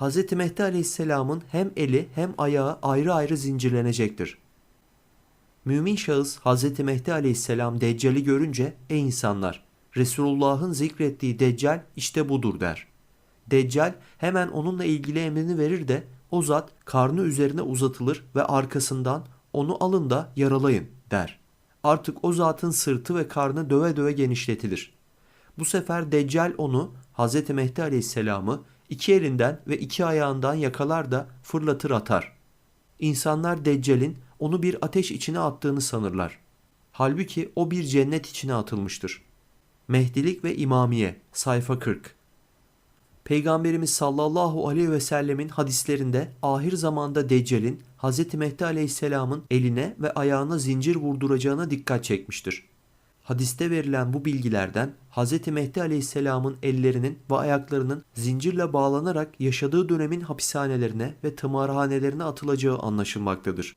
Hz. Mehdi Aleyhisselam'ın hem eli hem ayağı ayrı ayrı zincirlenecektir. Mümin şahıs Hz. Mehdi Aleyhisselam Deccal'i görünce ey insanlar Resulullah'ın zikrettiği Deccal işte budur der. Deccal hemen onunla ilgili emrini verir de o zat karnı üzerine uzatılır ve arkasından onu alın da yaralayın der. Artık o zatın sırtı ve karnı döve döve genişletilir. Bu sefer Deccal onu Hz. Mehdi Aleyhisselam'ı iki elinden ve iki ayağından yakalar da fırlatır atar. İnsanlar Deccal'in onu bir ateş içine attığını sanırlar. Halbuki o bir cennet içine atılmıştır. Mehdilik ve İmamiye sayfa 40 Peygamberimiz sallallahu aleyhi ve sellemin hadislerinde ahir zamanda Deccal'in Hz. Mehdi aleyhisselamın eline ve ayağına zincir vurduracağına dikkat çekmiştir. Hadiste verilen bu bilgilerden Hz. Mehdi aleyhisselamın ellerinin ve ayaklarının zincirle bağlanarak yaşadığı dönemin hapishanelerine ve tımarhanelerine atılacağı anlaşılmaktadır.